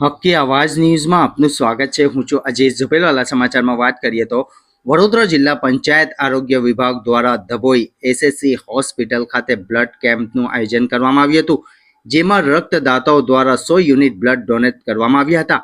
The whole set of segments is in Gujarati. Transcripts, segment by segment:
હક્કી આવાજ ન્યૂઝમાં આપનું સ્વાગત છે. હું છું અજય ઝુપેલવાલા સમાચારમાં વાત કરીએ તો વડોદરા જિલ્લા પંચાયત આરોગ્ય વિભાગ દ્વારા ધબોઈ એસએસસી હોસ્પિટલ ખાતે બ્લડ કેમ્પનું આયોજન કરવામાં આવ્યું હતું, જેમાં રક્તદાતાઓ દ્વારા સો યુનિટ બ્લડ ડોનેટ કરવામાં આવ્યા હતા.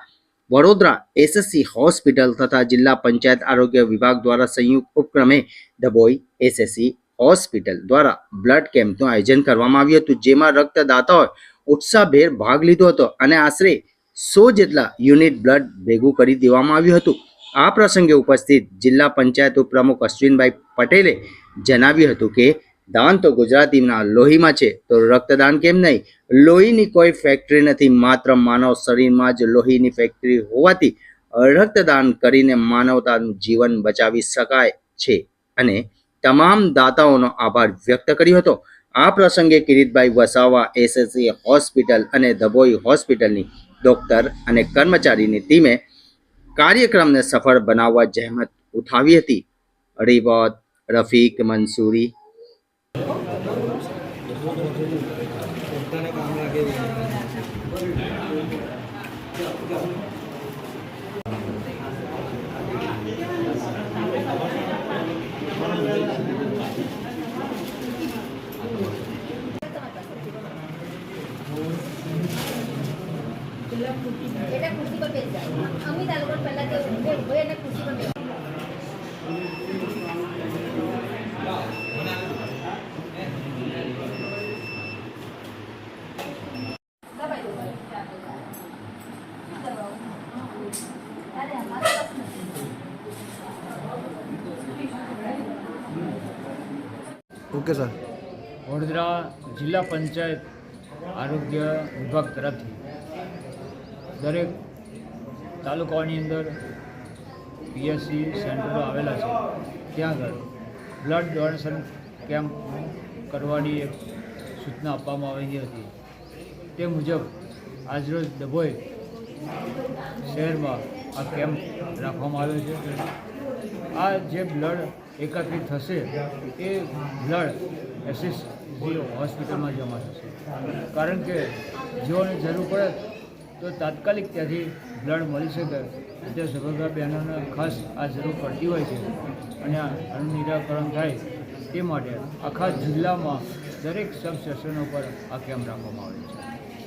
વડોદરા એસએસસી હોસ્પિટલ તથા જિલ્લા પંચાયત આરોગ્ય વિભાગ દ્વારા સંયુક્ત ઉપક્રમે ધબોઈ એસએસસી હોસ્પિટલ દ્વારા બ્લડ કેમ્પનું આયોજન કરવામાં આવ્યું હતું, જેમાં રક્તદાતાઓએ ઉત્સાહભેર ભાગ લીધો હતો અને આશરે સો જેટલા યુનિટ બ્લડ ભેગું કરી દેવામાં આવ્યું હતું. આ પ્રસંગે ઉપસ્થિત જિલ્લા પંચાયત ઉપપ્રમુખ અશ્વિનભાઈ પટેલે જણાવ્યું હતું કે, દાન તો ગુજરાતીના લોહીમાં છે, તો રક્તદાન કેમ નહીં? લોહીની કોઈ ફેક્ટરી નથી, માત્ર માનવ શરીરમાં જ લોહીની ફેક્ટરી હોવાથી રક્તદાન કરીને માનવતાનું જીવન બચાવી શકાય છે. અને તમામ દાતાઓનો આભાર વ્યક્ત કર્યો હતો. આ પ્રસંગે કિરીટભાઈ વસાવા એસએસસી હોસ્પિટલ અને ધબોઈ હોસ્પિટલની ડોક્ટર અને કર્મચારીની ટીમે કાર્યક્રમને સફળ બનાવવા જહેમત ઉઠાવી હતી. રિવોત રફીક મંસૂરી. એટલે ખુરશી પર બેસી જાય અમિત આ લોકો પહેલા તે ઊભો ઊભો એને ખુરશી પર બેસી દબાઈ દો દબાવો અરે અમારે બસ નથી ઓકે સર. વડોદરા જિલ્લા પંચાયત આરોગ્ય વિભાગ તરફથી દરેક તાલુકાઓની અંદર પીએસસી સેન્ટરો આવેલા છે. ત્યાં આગળ બ્લડ ડોનેશન કેમ્પ કરવાની એક સૂચના આપવામાં આવેલી હતી. તે મુજબ આજરોજ ડભોઈ શહેરમાં આ કેમ્પ રાખવામાં આવ્યો છે. આ જે બ્લડ એકત્રિત થશે એ બ્લડ એસએસજી હોસ્પિટલમાં જમા થશે. કારણ કે જેઓને જરૂર પડે તો તાત્કાલિક ત્યાંથી બ્લડ મળી શકે. તે સગર્ભા બહેનોને ખાસ આ જરૂર પડતી હોય છે અને આનું નિરાકરણ થાય તે માટે આખા જિલ્લામાં દરેક સબ સ્ટેશનો પર આ કેમ્પ રાખવામાં આવે છે.